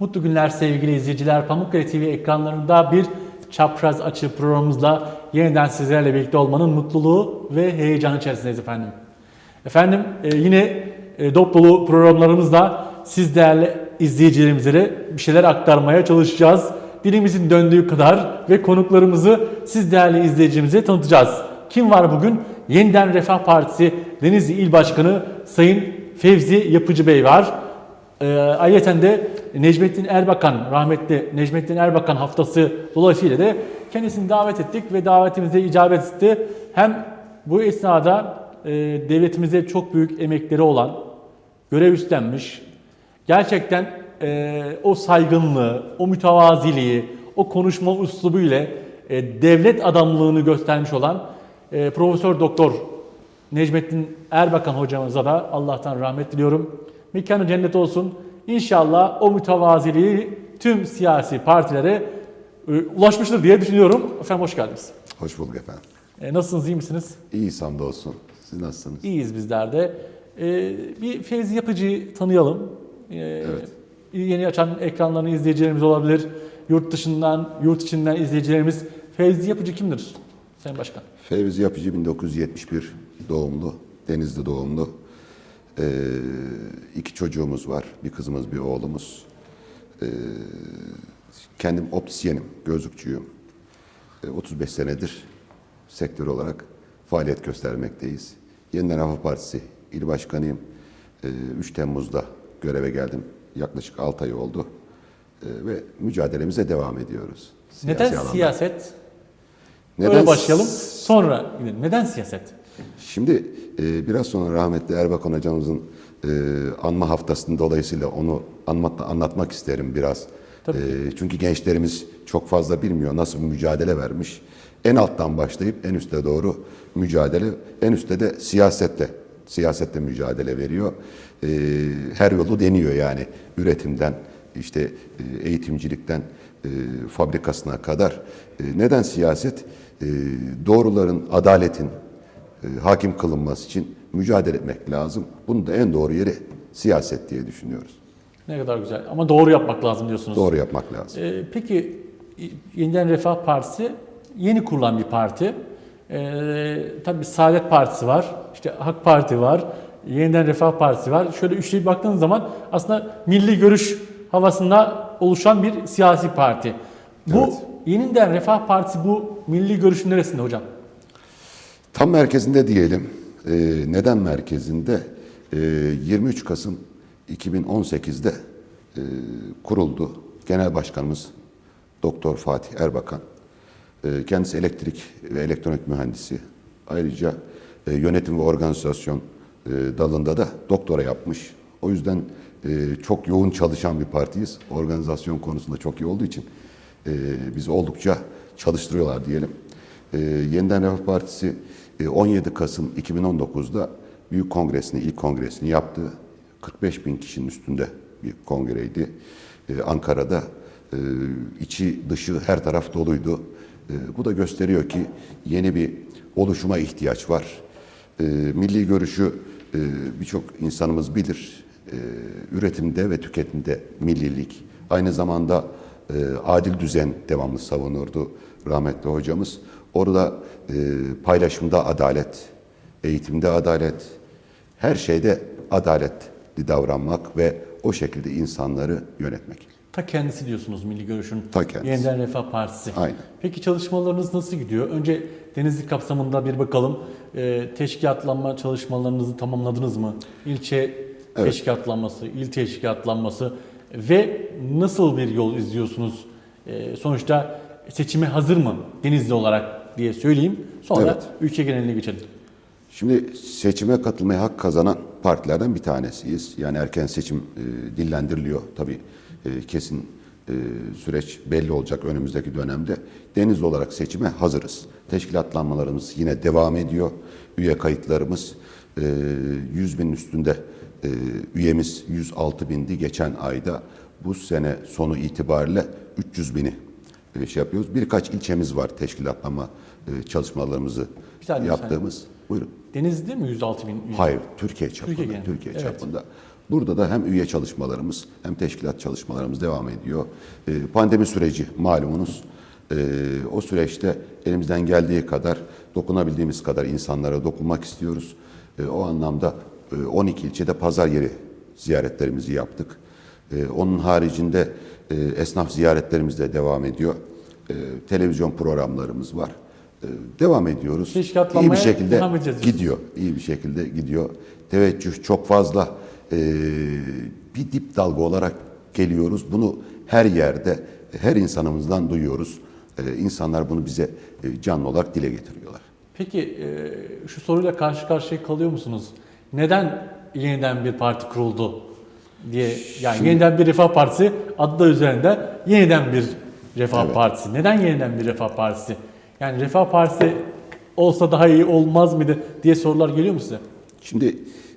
Mutlu günler sevgili izleyiciler. Pamukkale TV ekranlarında bir çapraz açı programımızla yeniden sizlerle birlikte olmanın mutluluğu ve heyecanı içerisindeyiz efendim. Efendim e, yine e, dop dolu programlarımızla siz değerli izleyicilerimize bir şeyler aktarmaya çalışacağız. Dilimizin döndüğü kadar ve konuklarımızı siz değerli izleyicimize tanıtacağız. Kim var bugün? Yeniden Refah Partisi Denizli İl Başkanı Sayın Fevzi Yapıcı Bey var. Ee, ayrıca de Necmettin Erbakan, rahmetli Necmettin Erbakan haftası dolayısıyla da kendisini davet ettik ve davetimize icabet etti. Hem bu esnada e, devletimize çok büyük emekleri olan, görev üstlenmiş, gerçekten e, o saygınlığı, o mütevaziliği, o konuşma üslubu ile e, devlet adamlığını göstermiş olan e, Profesör Doktor Necmettin Erbakan hocamıza da Allah'tan rahmet diliyorum. Mekanı cennet olsun. İnşallah o mütevaziliği tüm siyasi partilere e, ulaşmıştır diye düşünüyorum. Efendim hoş geldiniz. Hoş bulduk efendim. E, nasılsınız, iyi misiniz? İyi hamdolsun. Siz nasılsınız? İyiyiz bizler de. E, bir Fevzi Yapıcı'yı tanıyalım. E, Yeni açan ekranlarını izleyicilerimiz olabilir. Yurt dışından, yurt içinden izleyicilerimiz. Fevzi Yapıcı kimdir Sayın Başkan? Fevzi Yapıcı 1971 doğumlu. Denizli doğumlu. Ee, iki çocuğumuz var. Bir kızımız, bir oğlumuz. Ee, kendim optisyenim, gözlükçüyüm. Ee, 35 senedir sektör olarak faaliyet göstermekteyiz. Yeniden Refah Partisi İl Başkanıyım. Ee, 3 Temmuz'da göreve geldim. Yaklaşık 6 ay oldu. Ee, ve mücadelemize devam ediyoruz. Siyasi Neden alanda. siyaset? Neden Öyle başlayalım. Sonra gidelim. Neden siyaset? Şimdi e, biraz sonra rahmetli Erbakan hocamızın e, anma haftasının dolayısıyla onu anlat, anlatmak isterim biraz. Tabii. E, çünkü gençlerimiz çok fazla bilmiyor nasıl bir mücadele vermiş. En alttan başlayıp en üste doğru mücadele, en üstte de siyasette, siyasette mücadele veriyor. E, her yolu deniyor yani üretimden, işte e, eğitimcilikten e, fabrikasına kadar. E, neden siyaset? E, doğruların, adaletin, hakim kılınması için mücadele etmek lazım. Bunun da en doğru yeri siyaset diye düşünüyoruz. Ne kadar güzel. Ama doğru yapmak lazım diyorsunuz. Doğru yapmak lazım. Ee, peki Yeniden Refah Partisi yeni kurulan bir parti. Ee, tabii Saadet Partisi var, işte Hak Parti var, Yeniden Refah Partisi var. Şöyle üçlüye baktığınız zaman aslında milli görüş havasında oluşan bir siyasi parti. Bu Evet. Yeniden Refah Partisi bu milli görüşün neresinde hocam? Tam merkezinde diyelim. E, neden merkezinde? E, 23 Kasım 2018'de e, kuruldu. Genel Başkanımız Doktor Fatih Erbakan. E, kendisi elektrik ve elektronik mühendisi. Ayrıca e, yönetim ve organizasyon e, dalında da doktora yapmış. O yüzden e, çok yoğun çalışan bir partiyiz. Organizasyon konusunda çok iyi olduğu için e, bizi oldukça çalıştırıyorlar diyelim. E, Yeniden Refah Partisi 17 Kasım 2019'da büyük kongresini, ilk kongresini yaptı. 45 bin kişinin üstünde bir kongreydi. E, Ankara'da e, içi dışı her taraf doluydu. E, bu da gösteriyor ki yeni bir oluşuma ihtiyaç var. Milli görüşü e, birçok insanımız bilir. Üretimde ve tüketimde millilik. Aynı zamanda e, adil düzen devamlı savunurdu rahmetli hocamız. Orada e, paylaşımda adalet, eğitimde adalet, her şeyde adaletli davranmak ve o şekilde insanları yönetmek. Ta kendisi diyorsunuz milli görüşün. Ta kendisi. Yeniden Refah Partisi. Aynen. Peki çalışmalarınız nasıl gidiyor? Önce Denizli kapsamında bir bakalım. Ee, teşkilatlanma çalışmalarınızı tamamladınız mı? İlçe teşkilatlanması, il teşkilatlanması ve nasıl bir yol izliyorsunuz? Ee, sonuçta seçime hazır mı Denizli olarak diye söyleyeyim. Sonra Evet. ülke geneline geçelim. Şimdi seçime katılmaya hak kazanan partilerden bir tanesiyiz. Yani erken seçim e, dillendiriliyor. Tabii e, kesin e, süreç belli olacak önümüzdeki dönemde. Denizli olarak seçime hazırız. Teşkilatlanmalarımız yine devam ediyor. Üye kayıtlarımız e, 100 binin üstünde e, üyemiz 106 bindi geçen ayda. Bu sene sonu itibariyle 300 bini şey yapıyoruz. Birkaç ilçemiz var teşkilatlanma e, çalışmalarımızı Bir yaptığımız. Buyurun. Denizli mi 106 bin? üye? Hayır, Türkiye çapında. Türkiye Türkiye, genelinde, evet. çapında. Burada da hem üye çalışmalarımız hem teşkilat çalışmalarımız devam ediyor. Ee, Pandemi süreci malumunuz. Ee, O süreçte elimizden geldiği kadar dokunabildiğimiz kadar insanlara dokunmak istiyoruz. Ee, O anlamda e, 12 ilçede pazar yeri ziyaretlerimizi yaptık. Ee, Onun haricinde e, esnaf ziyaretlerimiz de devam ediyor. Ee, Televizyon programlarımız var. Ee, Devam ediyoruz. İyi bir şekilde gidiyor. İyi bir şekilde gidiyor. Teveccüh çok fazla. Ee, bir dip dalga olarak geliyoruz. Bunu her yerde, her insanımızdan duyuyoruz. Ee, insanlar bunu bize e, canlı olarak dile getiriyorlar. Peki e, şu soruyla karşı karşıya kalıyor musunuz? Neden yeniden bir parti kuruldu diye yani yeniden bir Refah Partisi adı da üzerinde yeniden bir Refah Evet. Partisi. Neden yeniden bir Refah Partisi? Yani Refah Partisi olsa daha iyi olmaz mıydı diye sorular geliyor mu size? Şimdi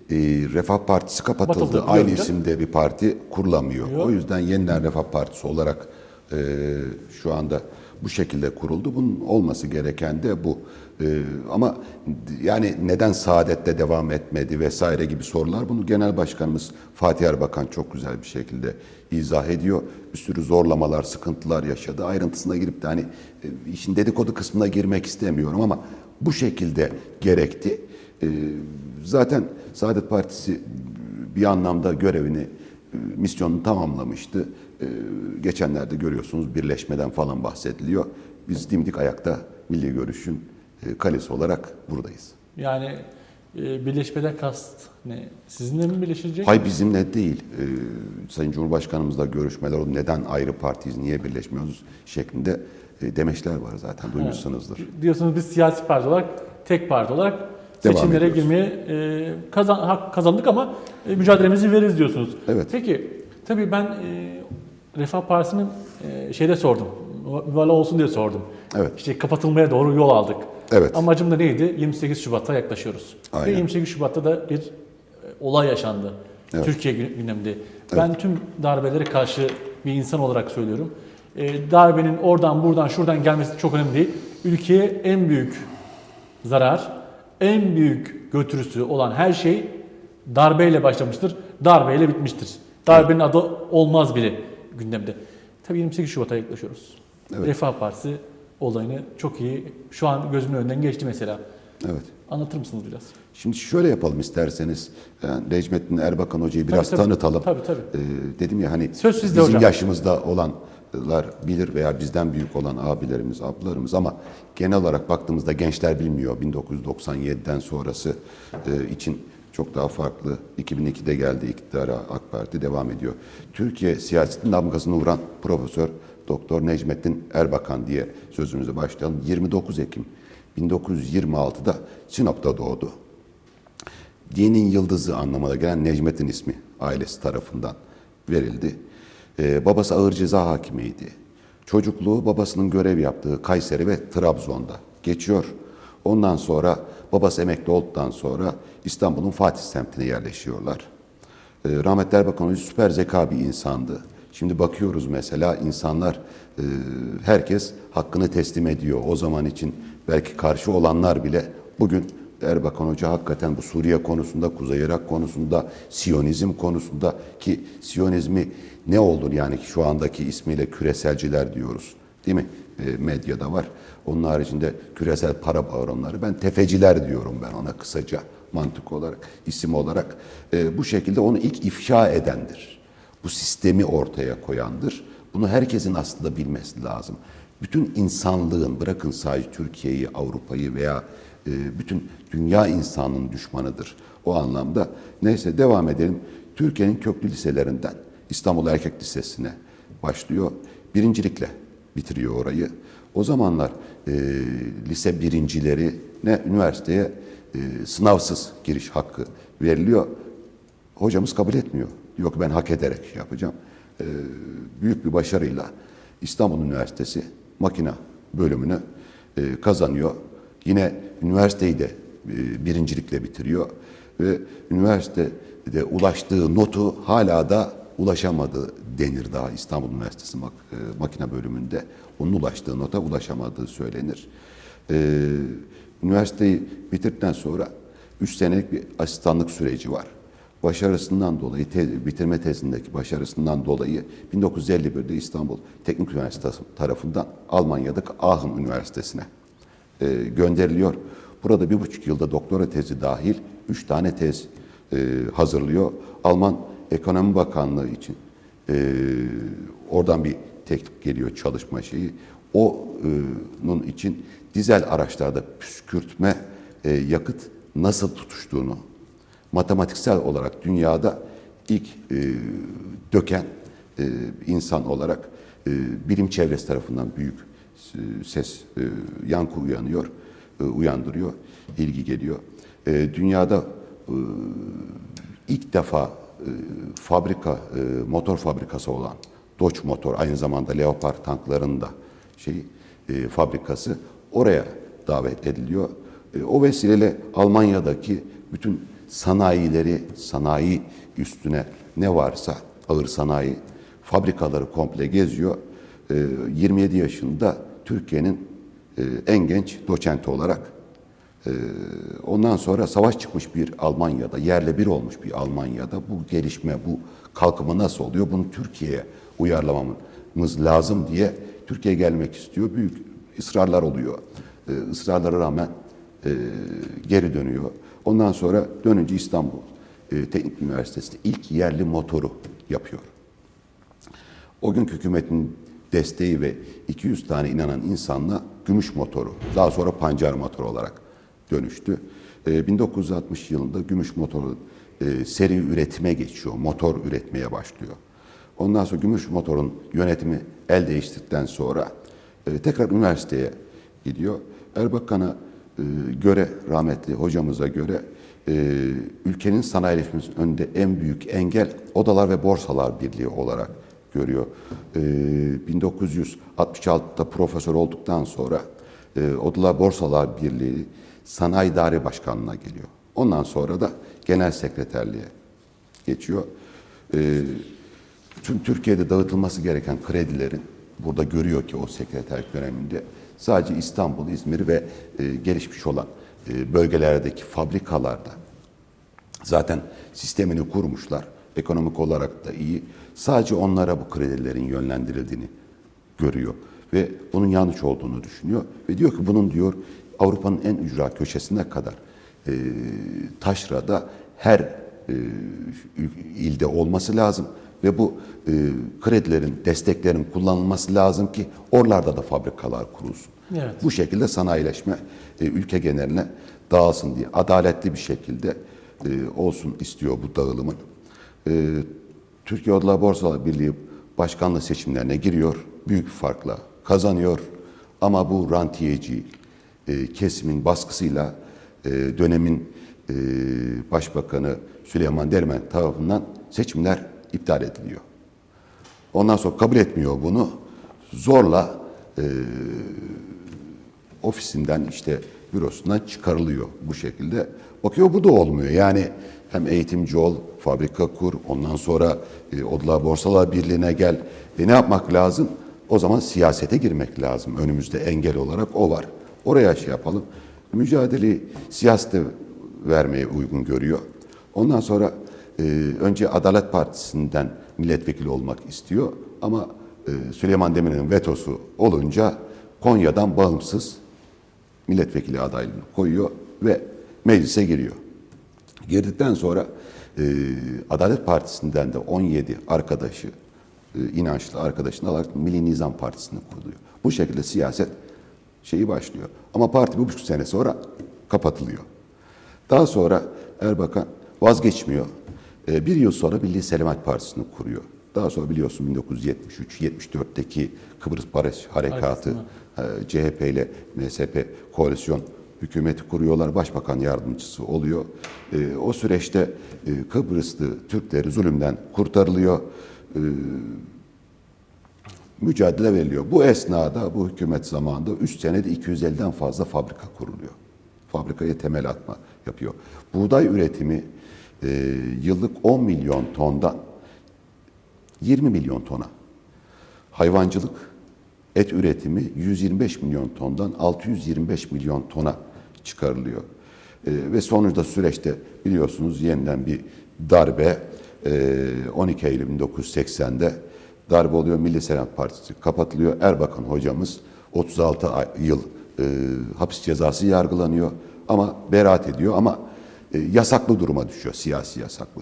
e, Refah Partisi kapatıldı. Aynı canım. isimde bir parti kurulamıyor. Yok. O yüzden yeniden Refah Partisi olarak e, şu anda bu şekilde kuruldu. Bunun olması gereken de bu. E, ama yani neden Saadet'te devam etmedi vesaire gibi sorular bunu Genel Başkanımız Fatih Erbakan çok güzel bir şekilde izah ediyor. Bir sürü zorlamalar, sıkıntılar yaşadı. Ayrıntısına girip de hani e, işin dedikodu kısmına girmek istemiyorum ama bu şekilde gerekti. E, Zaten Saadet Partisi bir anlamda görevini, e, misyonunu tamamlamıştı. E, Geçenlerde görüyorsunuz birleşmeden falan bahsediliyor. Biz dimdik ayakta Milli Görüş'ün kalesi olarak buradayız. Yani e, birleşmeden kast ne? Sizinle mi birleşilecek? Hay bizimle değil. E, Sayın Cumhurbaşkanımızla görüşmeler oldu. Neden ayrı partiyiz, niye birleşmiyoruz şeklinde e, demeçler var zaten duymuşsunuzdur. Diyorsunuz biz siyasi parti olarak, tek parti olarak Devam seçimlere ediyoruz. girmeye e, kazan, hak kazandık ama e, mücadelemizi veririz diyorsunuz. Evet. Peki, tabii ben e, Refah Partisi'nin e, şeyde sordum, müvala olsun diye sordum. Evet. İşte kapatılmaya doğru yol aldık. Evet. Amacım da neydi? 28 Şubat'a yaklaşıyoruz. Ve Aynen. 28 Şubat'ta da bir e, olay yaşandı. Evet. Türkiye gün- gündeminde. Ben tüm darbelere karşı bir insan olarak söylüyorum. E, darbenin oradan buradan şuradan gelmesi çok önemli değil. Ülkeye en büyük zarar, en büyük götürüsü olan her şey darbeyle başlamıştır, darbeyle bitmiştir. Darbenin adı olmaz bile gündemde. Tabii 28 Şubat'a yaklaşıyoruz. Evet. Refah Partisi olayını çok iyi, şu an gözümün önünden geçti mesela. Evet. Anlatır mısınız biraz? Şimdi şöyle yapalım isterseniz. Yani Necmettin Erbakan Hoca'yı biraz tabii. tanıtalım. Tabii, tabii. Ee, dedim ya hani Söz sizde bizim hocam. yaşımızda olanlar bilir veya bizden büyük olan abilerimiz, ablalarımız ama genel olarak baktığımızda gençler bilmiyor. 1997'den sonrası e, için çok daha farklı. 2002'de geldi iktidara AK Parti devam ediyor. Türkiye siyasetinin damgasını vuran Profesör Doktor Necmettin Erbakan diye sözümüze başlayalım. 29 Ekim 1926'da Sinop'ta doğdu dinin yıldızı anlamına gelen Necmettin ismi ailesi tarafından verildi. Ee, babası ağır ceza hakimiydi. Çocukluğu babasının görev yaptığı Kayseri ve Trabzon'da geçiyor. Ondan sonra babası emekli olduktan sonra İstanbul'un Fatih semtine yerleşiyorlar. Ee, rahmetli Erbakan Hoca süper zeka bir insandı. Şimdi bakıyoruz mesela insanlar, e, herkes hakkını teslim ediyor. O zaman için belki karşı olanlar bile bugün Erbakan Hoca hakikaten bu Suriye konusunda, Kuzey Irak konusunda, Siyonizm konusunda ki Siyonizmi ne olur yani şu andaki ismiyle küreselciler diyoruz. Değil mi? E, medyada var. Onun haricinde küresel para baronları. Ben tefeciler diyorum ben ona kısaca mantık olarak, isim olarak. E, bu şekilde onu ilk ifşa edendir. Bu sistemi ortaya koyandır. Bunu herkesin aslında bilmesi lazım. Bütün insanlığın, bırakın sadece Türkiye'yi, Avrupa'yı veya e, bütün dünya insanının düşmanıdır. O anlamda neyse devam edelim. Türkiye'nin köklü liselerinden İstanbul Erkek Lisesi'ne başlıyor. Birincilikle bitiriyor orayı. O zamanlar e, lise birincilerine üniversiteye e, sınavsız giriş hakkı veriliyor. Hocamız kabul etmiyor. Ki ben hak ederek yapacağım. E, büyük bir başarıyla İstanbul Üniversitesi makina bölümünü e, kazanıyor. Yine üniversiteyi de e, birincilikle bitiriyor ve üniversitede ulaştığı notu hala da ulaşamadı denir daha İstanbul Üniversitesi mak- e, makine bölümünde. Onun ulaştığı nota ulaşamadığı söylenir. E, üniversiteyi bitirdikten sonra 3 senelik bir asistanlık süreci var. Başarısından dolayı, te- bitirme tezindeki başarısından dolayı 1951'de İstanbul Teknik Üniversitesi tarafından Almanya'daki Aachen Üniversitesi'ne e, gönderiliyor. Burada bir buçuk yılda doktora tezi dahil üç tane tez e, hazırlıyor. Alman Ekonomi Bakanlığı için e, oradan bir teklif geliyor çalışma şeyi. O'nun için dizel araçlarda püskürtme e, yakıt nasıl tutuştuğunu matematiksel olarak dünyada ilk e, döken e, insan olarak e, bilim çevresi tarafından büyük e, ses, e, yankı uyanıyor, e, uyandırıyor, ilgi geliyor. E, dünyada e, ilk defa e, fabrika, e, motor fabrikası olan Dodge Motor, aynı zamanda Leopard tanklarının da şey, e, fabrikası oraya davet ediliyor. E, o vesileyle Almanya'daki bütün sanayileri, sanayi üstüne ne varsa ağır sanayi fabrikaları komple geziyor. E, 27 yaşında Türkiye'nin e, en genç doçenti olarak ee, Ondan sonra savaş çıkmış bir Almanya'da, yerle bir olmuş bir Almanya'da bu gelişme, bu kalkınma nasıl oluyor? Bunu Türkiye'ye uyarlamamız lazım diye Türkiye'ye gelmek istiyor. Büyük ısrarlar oluyor. Ee, Israrlara rağmen e, geri dönüyor. Ondan sonra dönünce İstanbul e, Teknik Üniversitesi'nde ilk yerli motoru yapıyor. O günkü hükümetin desteği ve 200 tane inanan insanla gümüş motoru, daha sonra pancar motoru olarak dönüştü. Ee, 1960 yılında gümüş motoru e, seri üretime geçiyor, motor üretmeye başlıyor. Ondan sonra gümüş motorun yönetimi el değiştirdikten sonra e, tekrar üniversiteye gidiyor. Erbakan'a e, göre, rahmetli hocamıza göre e, ülkenin sanayileşmesinin önünde en büyük engel Odalar ve Borsalar Birliği olarak görüyor. E, 1966'da profesör olduktan sonra e, Odalar Borsalar Birliği Sanayi İdare Başkanlığı'na geliyor. Ondan sonra da genel sekreterliğe geçiyor. E, tüm Türkiye'de dağıtılması gereken kredilerin burada görüyor ki o sekreterlik döneminde sadece İstanbul, İzmir ve e, gelişmiş olan e, bölgelerdeki fabrikalarda zaten sistemini kurmuşlar. Ekonomik olarak da iyi. Sadece onlara bu kredilerin yönlendirildiğini görüyor ve bunun yanlış olduğunu düşünüyor ve diyor ki bunun diyor Avrupa'nın en ücra köşesine kadar e, taşrada her e, ilde olması lazım ve bu e, kredilerin, desteklerin kullanılması lazım ki oralarda da fabrikalar kurulsun. Evet. Bu şekilde sanayileşme e, ülke geneline dağılsın diye adaletli bir şekilde e, olsun istiyor bu dağılımın. E, Türkiye Odalar Borsalar Birliği başkanlığı seçimlerine giriyor. Büyük bir farkla kazanıyor. Ama bu rantiyeci e, kesimin baskısıyla e, dönemin e, Başbakanı Süleyman Demirel tarafından seçimler iptal ediliyor. Ondan sonra kabul etmiyor bunu. Zorla e, ofisinden işte bürosundan çıkarılıyor bu şekilde. Bakıyor bu da olmuyor. Yani hem eğitimci ol, fabrika kur, ondan sonra e, Odalar Borsalar Birliği'ne gel. E, ne yapmak lazım? O zaman siyasete girmek lazım. Önümüzde engel olarak o var. Oraya şey yapalım. Mücadeleyi siyasete vermeye uygun görüyor. Ondan sonra e, önce Adalet Partisi'nden milletvekili olmak istiyor ama e, Süleyman Demirel'in vetosu olunca Konya'dan bağımsız milletvekili adaylığını koyuyor ve meclise giriyor. Girdikten sonra e, Adalet Partisi'nden de 17 arkadaşı, e, inançlı arkadaşını alarak Milli Nizam Partisi'ni kuruluyor. Bu şekilde siyaset şeyi başlıyor. Ama parti bir buçuk sene sonra kapatılıyor. Daha sonra Erbakan vazgeçmiyor. E, bir yıl sonra Milli Selamet Partisi'ni kuruyor. Daha sonra biliyorsun 1973-74'teki Kıbrıs Barış Harekatı, e, CHP ile MSP koalisyon hükümeti kuruyorlar. Başbakan yardımcısı oluyor. E, o süreçte e, Kıbrıslı Türkleri zulümden kurtarılıyor. E, mücadele veriliyor. Bu esnada, bu hükümet zamanında 3 senede 250'den fazla fabrika kuruluyor. Fabrikaya temel atma yapıyor. Buğday üretimi e, yıllık 10 milyon tondan 20 milyon tona. Hayvancılık, et üretimi 125 milyon tondan 625 milyon tona çıkarılıyor. E, ve sonuçta süreçte biliyorsunuz yeniden bir darbe e, 12 Eylül 1980'de darbe oluyor. Milli Selam Partisi kapatılıyor. Erbakan hocamız 36 ay- yıl e, hapis cezası yargılanıyor ama beraat ediyor ama e, yasaklı duruma düşüyor. Siyasi yasaklı.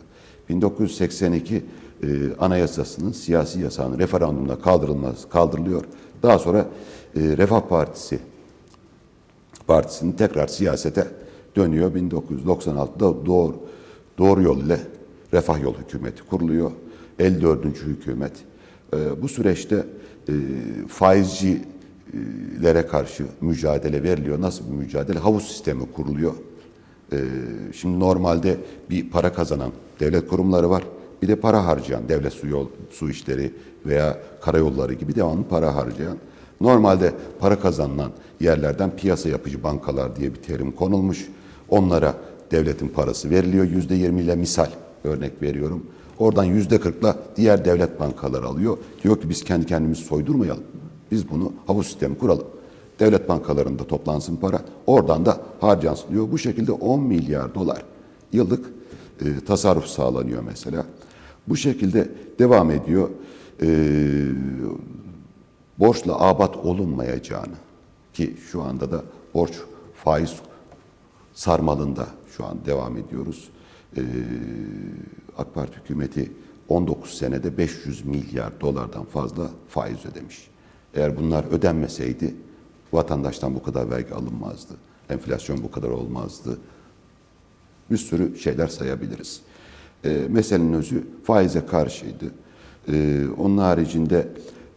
1982 e, Anayasası'nın siyasi yasağının referandumda kaldırılması kaldırılıyor. Daha sonra e, Refah Partisi Partisi'nin tekrar siyasete dönüyor. 1996'da doğru, doğru yol ile Refah Yol Hükümeti kuruluyor. 54. hükümet. Ee, bu süreçte e, faizcilere karşı mücadele veriliyor. Nasıl bir mücadele? Havuz sistemi kuruluyor. Ee, şimdi normalde bir para kazanan devlet kurumları var. Bir de para harcayan devlet su, yol, su işleri veya karayolları gibi devamlı para harcayan. Normalde para kazanılan yerlerden piyasa yapıcı bankalar diye bir terim konulmuş. Onlara devletin parası veriliyor. Yüzde yirmi ile misal örnek veriyorum. Oradan yüzde kırkla diğer devlet bankaları alıyor. Diyor ki biz kendi kendimizi soydurmayalım. Biz bunu havuz sistemi kuralım. Devlet bankalarında toplansın para. Oradan da harcansın diyor. Bu şekilde 10 milyar dolar yıllık e, tasarruf sağlanıyor mesela. Bu şekilde devam ediyor. E, borçla abat olunmayacağını ki şu anda da borç faiz sarmalında şu an devam ediyoruz. Ee, AK Parti hükümeti 19 senede 500 milyar dolardan fazla faiz ödemiş. Eğer bunlar ödenmeseydi vatandaştan bu kadar vergi alınmazdı. Enflasyon bu kadar olmazdı. Bir sürü şeyler sayabiliriz. Ee, meselenin özü faize karşıydı. Ee, onun haricinde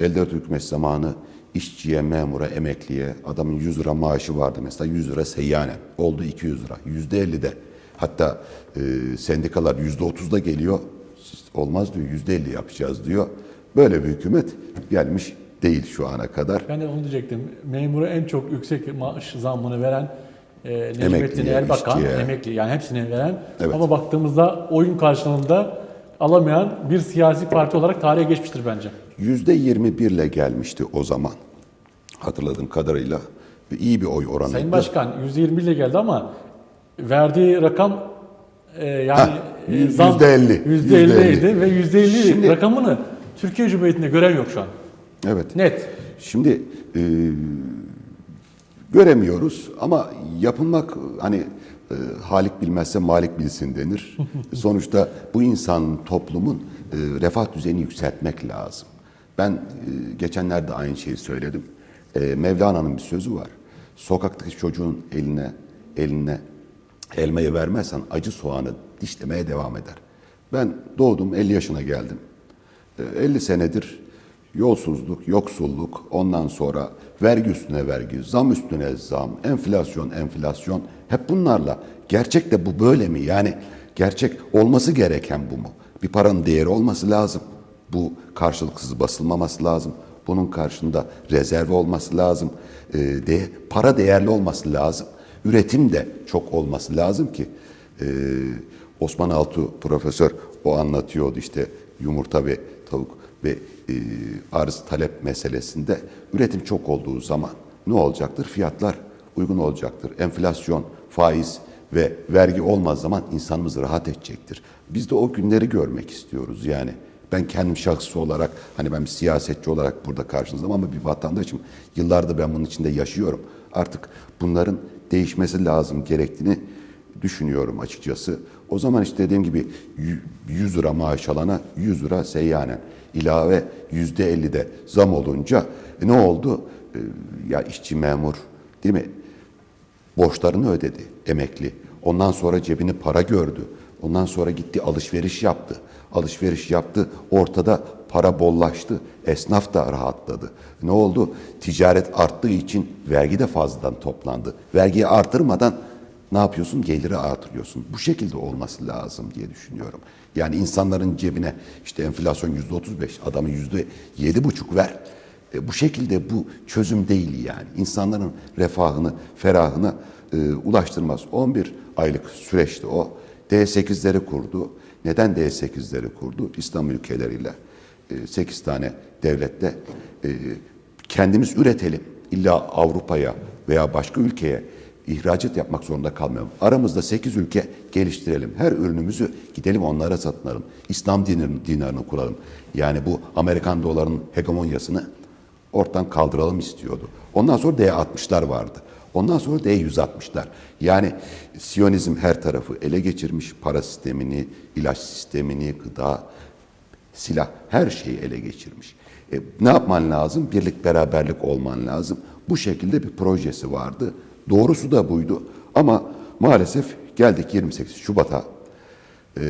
elde hükümet zamanı işçiye, memura, emekliye adamın 100 lira maaşı vardı mesela 100 lira seyyanen oldu 200 lira. Yüzde 50'de hatta e, sendikalar yüzde 30'da geliyor Siz olmaz diyor yüzde 50 yapacağız diyor. Böyle bir hükümet gelmiş değil şu ana kadar. Ben de onu diyecektim. Memura en çok yüksek maaş zammını veren e, Necmettin Erbakan, işçiye. emekli yani hepsine veren Evet. ama baktığımızda oyun karşılığında alamayan bir siyasi parti olarak tarihe geçmiştir bence. Yüzde 21 ile gelmişti o zaman hatırladığım kadarıyla. Ve iyi bir oy oranıydı. Sayın Başkan %20 ile geldi ama verdiği rakam e, yani Ha, e, zam- yüzde elli. yüzde Yüzde elli. %50'ydi ve %50 Şimdi- rakamını Türkiye Cumhuriyeti'nde gören yok şu an. Evet. Net. Şimdi e, göremiyoruz ama yapılmak hani e, halik bilmezse malik bilsin denir. Sonuçta bu insanın, toplumun e, refah düzeyini yükseltmek lazım. Ben e, geçenlerde aynı şeyi söyledim. E, Mevlana'nın bir sözü var. Sokaktaki çocuğun eline eline elmayı vermezsen acı soğanı dişlemeye devam eder. Ben doğdum 50 yaşına geldim. E, 50 senedir yolsuzluk, yoksulluk, ondan sonra vergi üstüne vergi, zam üstüne zam, enflasyon, enflasyon hep bunlarla. Gerçek de bu böyle mi? Yani gerçek olması gereken bu mu? Bir paranın değeri olması lazım. Bu karşılıksız basılmaması lazım. Bunun karşında rezerv olması lazım. E, de, para değerli olması lazım. Üretim de çok olması lazım ki e, Osman Altuğ profesör o anlatıyordu işte yumurta ve tavuk ve e, arz talep meselesinde üretim çok olduğu zaman ne olacaktır? Fiyatlar uygun olacaktır. Enflasyon, faiz ve vergi olmaz zaman insanımız rahat edecektir. Biz de o günleri görmek istiyoruz yani. Ben kendim şahsı olarak hani ben bir siyasetçi olarak burada karşınızdayım ama bir vatandaşım. Yıllardır ben bunun içinde yaşıyorum. Artık bunların değişmesi lazım gerektiğini düşünüyorum açıkçası. O zaman işte dediğim gibi 100 lira maaş alana 100 lira seyyanen ilave yüzde 50 de zam olunca e, ne oldu? E, ya işçi memur değil mi? Borçlarını ödedi emekli. Ondan sonra cebini para gördü. Ondan sonra gitti alışveriş yaptı. Alışveriş yaptı. Ortada para bollaştı. Esnaf da rahatladı. Ne oldu? Ticaret arttığı için vergi de fazladan toplandı. Vergiyi artırmadan ne yapıyorsun? Geliri artırıyorsun. Bu şekilde olması lazım diye düşünüyorum. Yani insanların cebine işte enflasyon yüzde otuz beş, adamı yüzde yedi buçuk ver. E, bu şekilde bu çözüm değil yani. İnsanların refahını, ferahını e, ulaştırmaz. 11 aylık süreçte o. D8'leri kurdu. Neden D8'leri kurdu? İslam ülkeleriyle. 8 tane devlette e, kendimiz üretelim. İlla Avrupa'ya veya başka ülkeye ihracat yapmak zorunda kalmayalım. Aramızda 8 ülke geliştirelim. Her ürünümüzü gidelim onlara satın alalım. İslam dinarını, dinarını kuralım. Yani bu Amerikan dolarının hegemonyasını ortadan kaldıralım istiyordu. Ondan sonra D60'lar vardı. Ondan sonra D160'lar. Yani Siyonizm her tarafı ele geçirmiş. Para sistemini, ilaç sistemini, gıda, silah her şeyi ele geçirmiş. E, ne yapman lazım? Birlik beraberlik olman lazım. Bu şekilde bir projesi vardı. Doğrusu da buydu. Ama maalesef geldik 28 Şubat'a. E,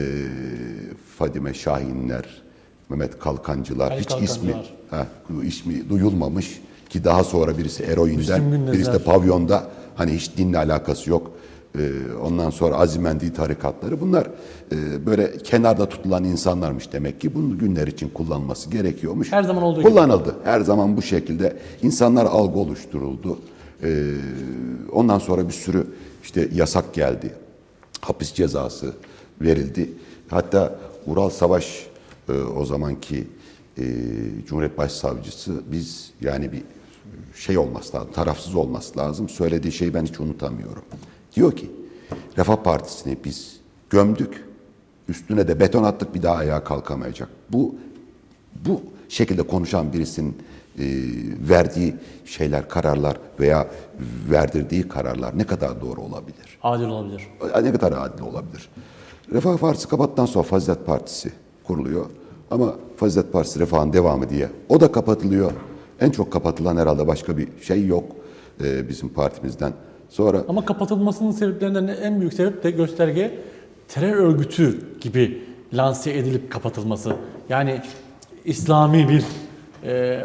Fadime Şahinler, Mehmet Kalkancılar, Ali hiç Kalkancılar. ismi ha, ismi duyulmamış ki daha sonra birisi eroinden, birisi de pavyonda hani hiç dinle alakası yok. Ee, ondan sonra Azimendi tarikatları bunlar e, böyle kenarda tutulan insanlarmış demek ki bunu günler için kullanması gerekiyormuş. Her zaman olduğu gibi. Kullanıldı. Her zaman bu şekilde insanlar algı oluşturuldu. Ee, ondan sonra bir sürü işte yasak geldi. Hapis cezası verildi. Hatta Ural Savaş e, o zamanki e, Cumhuriyet Başsavcısı biz yani bir şey olması lazım, tarafsız olması lazım. Söylediği şeyi ben hiç unutamıyorum. Diyor ki Refah Partisi'ni biz gömdük, üstüne de beton attık bir daha ayağa kalkamayacak. Bu bu şekilde konuşan birisinin verdiği şeyler, kararlar veya verdirdiği kararlar ne kadar doğru olabilir? Adil olabilir. ne kadar adil olabilir? Refah Partisi kapattıktan sonra Fazilet Partisi kuruluyor. Ama Fazilet Partisi Refah'ın devamı diye o da kapatılıyor. En çok kapatılan herhalde başka bir şey yok e, bizim partimizden. Sonra Ama kapatılmasının sebeplerinden en büyük sebep de gösterge terör örgütü gibi lanse edilip kapatılması. Yani İslami bir e,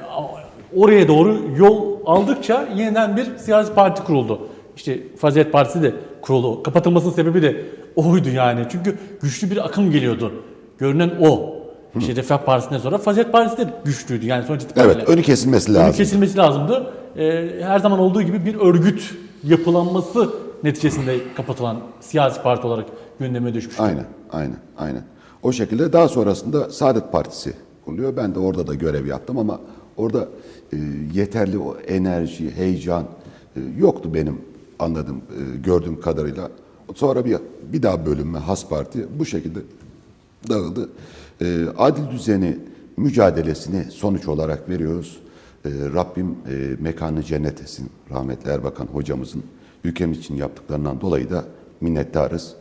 oraya doğru yol aldıkça yeniden bir siyasi parti kuruldu. İşte Fazilet Partisi de kuruldu. Kapatılmasının sebebi de oydu yani. Çünkü güçlü bir akım geliyordu. Görünen o. İşte Refah Partisi'nden sonra Fazilet Partisi de güçlüydü. Yani sonuç itibariyle. evet önü kesilmesi Önü lazım. kesilmesi lazımdı. Ee, her zaman olduğu gibi bir örgüt yapılanması neticesinde kapatılan siyasi parti olarak gündeme düşmüş. Aynen, aynen, aynen. O şekilde daha sonrasında Saadet Partisi kuruluyor. Ben de orada da görev yaptım ama orada e, yeterli o enerji, heyecan e, yoktu benim anladığım, e, gördüğüm kadarıyla. Sonra bir bir daha bölünme Has Parti bu şekilde dağıldı. E, adil düzeni mücadelesini sonuç olarak veriyoruz. E, Rabbim e, mekanı cennet etsin. Rahmetli Erbakan hocamızın ülkemiz için yaptıklarından dolayı da minnettarız.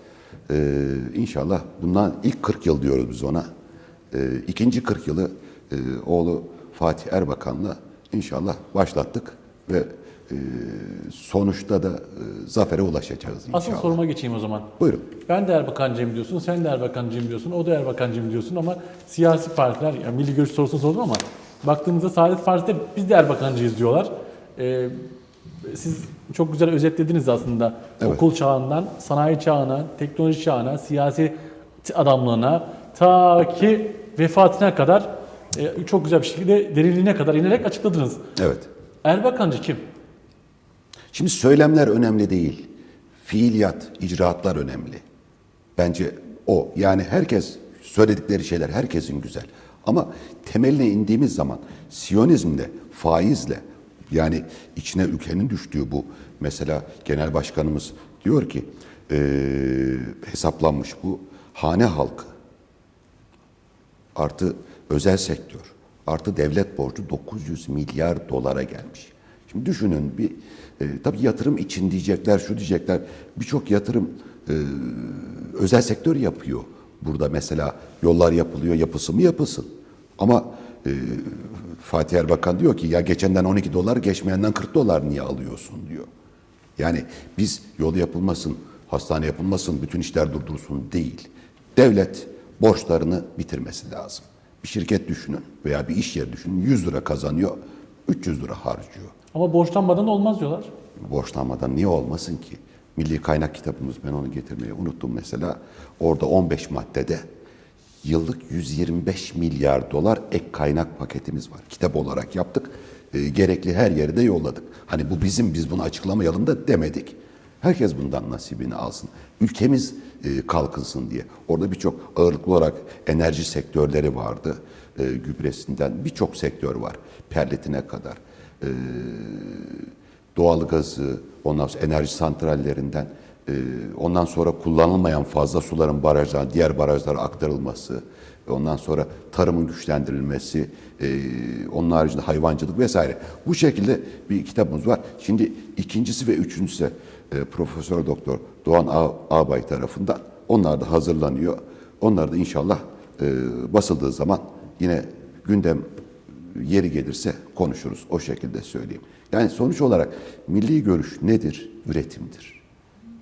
Ee, inşallah bundan ilk 40 yıl diyoruz biz ona. Ee, ikinci 40 yılı e, oğlu Fatih Erbakan'la inşallah başlattık ve e, sonuçta da e, zafere ulaşacağız inşallah. Asıl soruma geçeyim o zaman. Buyurun. Ben de Erbakancıyım diyorsun, sen de Erbakancıyım diyorsun, o da Erbakancıyım diyorsun ama siyasi partiler, yani milli görüş sorusunu sordum ama baktığımızda Saadet Partisi'de biz de Erbakancıyız diyorlar. Ee, siz çok güzel özetlediniz aslında. Evet. Okul çağından, sanayi çağına, teknoloji çağına, siyasi adamlığına, ta ki vefatına kadar e, çok güzel bir şekilde derinliğine kadar inerek açıkladınız. Evet. Erbakancı kim? Şimdi söylemler önemli değil. Fiiliyat, icraatlar önemli. Bence o. Yani herkes söyledikleri şeyler herkesin güzel. Ama temeline indiğimiz zaman Siyonizmle, faizle yani içine ülkenin düştüğü bu mesela genel başkanımız diyor ki eee, hesaplanmış bu hane halkı artı özel sektör artı devlet borcu 900 milyar dolara gelmiş. Şimdi düşünün bir e, tabii yatırım için diyecekler, şu diyecekler. Birçok yatırım e, özel sektör yapıyor. Burada mesela yollar yapılıyor, yapısı mı yapılsın. Ama e, Fatih Erbakan diyor ki ya geçenden 12 dolar, geçmeyenden 40 dolar niye alıyorsun diyor. Yani biz yol yapılmasın, hastane yapılmasın, bütün işler durdursun değil. Devlet borçlarını bitirmesi lazım. Bir şirket düşünün veya bir iş yeri düşünün 100 lira kazanıyor, 300 lira harcıyor. Ama borçlanmadan olmaz diyorlar. Borçlanmadan niye olmasın ki? Milli kaynak kitabımız ben onu getirmeyi unuttum mesela. Orada 15 maddede yıllık 125 milyar dolar ek kaynak paketimiz var. Kitap olarak yaptık. E, gerekli her yere de yolladık. Hani bu bizim biz bunu açıklamayalım da demedik. Herkes bundan nasibini alsın. Ülkemiz e, kalkınsın diye. Orada birçok ağırlıklı olarak enerji sektörleri vardı. E, gübresinden birçok sektör var. Perletine kadar. E, doğalgazı, ondan sonra enerji santrallerinden, e, ondan sonra kullanılmayan fazla suların barajlara, diğer barajlara aktarılması, ondan sonra tarımın güçlendirilmesi, e, onun haricinde hayvancılık vesaire. Bu şekilde bir kitabımız var. Şimdi ikincisi ve üçüncüsü e, Profesör Doktor Doğan Ağbay tarafından onlar da hazırlanıyor. Onlar da inşallah e, basıldığı zaman yine gündem yeri gelirse konuşuruz. O şekilde söyleyeyim. Yani sonuç olarak milli görüş nedir? Üretimdir.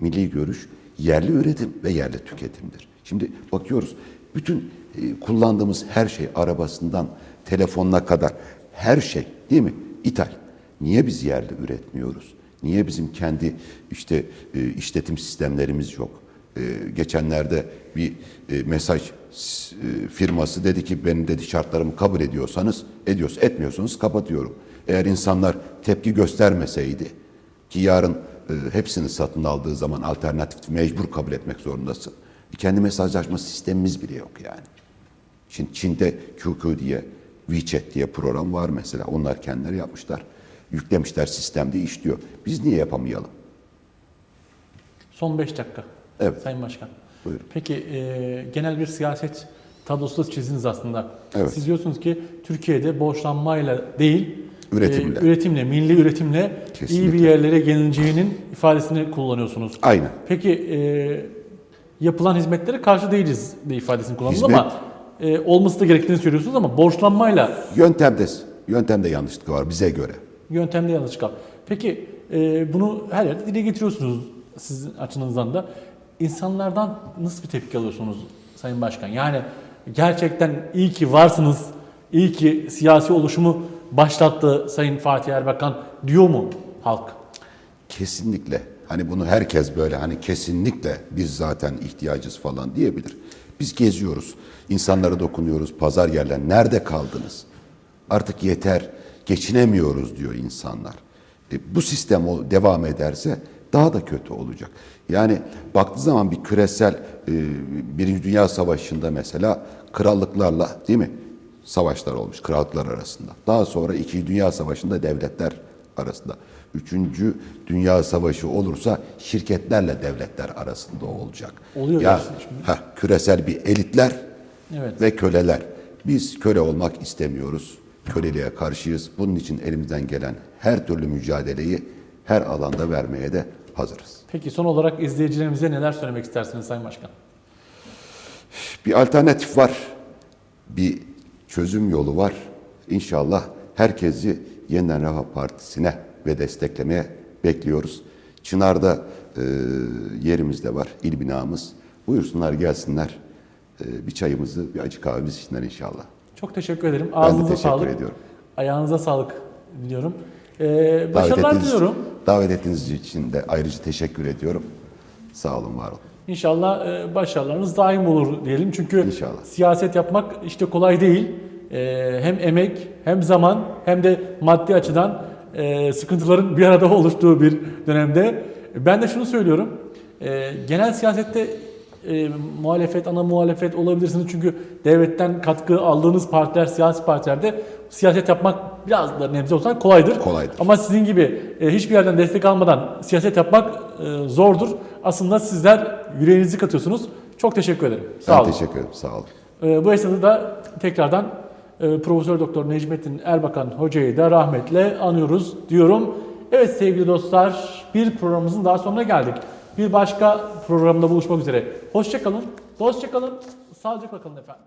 Milli görüş yerli üretim ve yerli tüketimdir. Şimdi bakıyoruz bütün e, kullandığımız her şey arabasından telefonuna kadar her şey değil mi? İthal. Niye biz yerli üretmiyoruz? Niye bizim kendi işte e, işletim sistemlerimiz yok? E, geçenlerde bir e, mesaj e, firması dedi ki benim dedi şartlarımı kabul ediyorsanız ediyorsa etmiyorsanız kapatıyorum. Eğer insanlar tepki göstermeseydi ki yarın e, hepsini satın aldığı zaman alternatif mecbur kabul etmek zorundasın. Kendi mesajlaşma sistemimiz bile yok yani. Şimdi Çin'de QQ diye, WeChat diye program var mesela. Onlar kendileri yapmışlar. Yüklemişler sistemde işliyor. Biz niye yapamayalım? Son 5 dakika. Evet. Sayın Başkan. Buyurun. Peki e, genel bir siyaset tablosu çizdiniz aslında. Evet. Siz diyorsunuz ki Türkiye'de borçlanmayla değil, Üretimle. e, üretimle, milli üretimle iyi Kesinlikle. bir yerlere gelineceğinin ifadesini kullanıyorsunuz. Aynen. Peki e, yapılan hizmetlere karşı değiliz de ifadesini kullandınız Hizmet- ama e, olması da gerektiğini söylüyorsunuz ama borçlanmayla Yöntemde, yöntemde yanlışlık var bize göre. Yöntemde yanlış kal. Peki e, bunu her yerde dile getiriyorsunuz sizin açınızdan da. İnsanlardan nasıl bir tepki alıyorsunuz Sayın Başkan? Yani gerçekten iyi ki varsınız, iyi ki siyasi oluşumu başlattı Sayın Fatih Erbakan diyor mu halk? Kesinlikle. Hani bunu herkes böyle hani kesinlikle biz zaten ihtiyacız falan diyebilir. Biz geziyoruz. insanlara dokunuyoruz. Pazar yerler. Nerede kaldınız? Artık yeter. Geçinemiyoruz diyor insanlar. E, bu sistem o- devam ederse daha da kötü olacak. Yani baktığı zaman bir küresel e, Birinci Dünya Savaşı'nda mesela krallıklarla değil mi? Savaşlar olmuş krallıklar arasında. Daha sonra İkinci Dünya Savaşı'nda devletler arasında. Üçüncü Dünya Savaşı olursa şirketlerle devletler arasında olacak. Oluyor ya, şimdi. heh, küresel bir elitler Evet. ve köleler. Biz köle olmak istemiyoruz. Köleliğe karşıyız. Bunun için elimizden gelen her türlü mücadeleyi her alanda vermeye de hazırız. Peki son olarak izleyicilerimize neler söylemek istersiniz Sayın Başkan? Bir alternatif var. Bir çözüm yolu var. İnşallah herkesi Yeniden Refah Partisi'ne ve desteklemeye bekliyoruz. Çınar'da e, yerimiz de var, il binamız. Buyursunlar gelsinler. E, bir çayımızı, bir acı kahvemizi içsinler inşallah. Çok teşekkür ederim. de Ağzınıza teşekkür sağlık. ediyorum. Ayağınıza sağlık diliyorum. Ee, başarılar diliyorum. davet ettiğiniz için de ayrıca teşekkür ediyorum. Sağ olun, var olun. İnşallah e, başarılarınız daim olur diyelim. Çünkü İnşallah. siyaset yapmak işte kolay değil. E, hem emek, hem zaman, hem de maddi açıdan e, sıkıntıların bir arada oluştuğu bir dönemde. Ben de şunu söylüyorum. E, genel siyasette e, muhalefet, ana muhalefet olabilirsiniz. Çünkü devletten katkı aldığınız partiler, siyasi partilerde siyaset yapmak biraz da nebze olsa kolaydır. Kolaydır. Ama sizin gibi e, hiçbir yerden destek almadan siyaset yapmak e, zordur. Aslında sizler yüreğinizi katıyorsunuz. Çok teşekkür ederim. Sağ Ben olun. teşekkür ederim, sağ olun. E, bu esnada da tekrardan e, Profesör Doktor Necmettin Erbakan hocayı da rahmetle anıyoruz diyorum. Evet sevgili dostlar, bir programımızın daha sonuna geldik. Bir başka programda buluşmak üzere. Hoşçakalın, dostça kalın, sağlıcakla kalın efendim.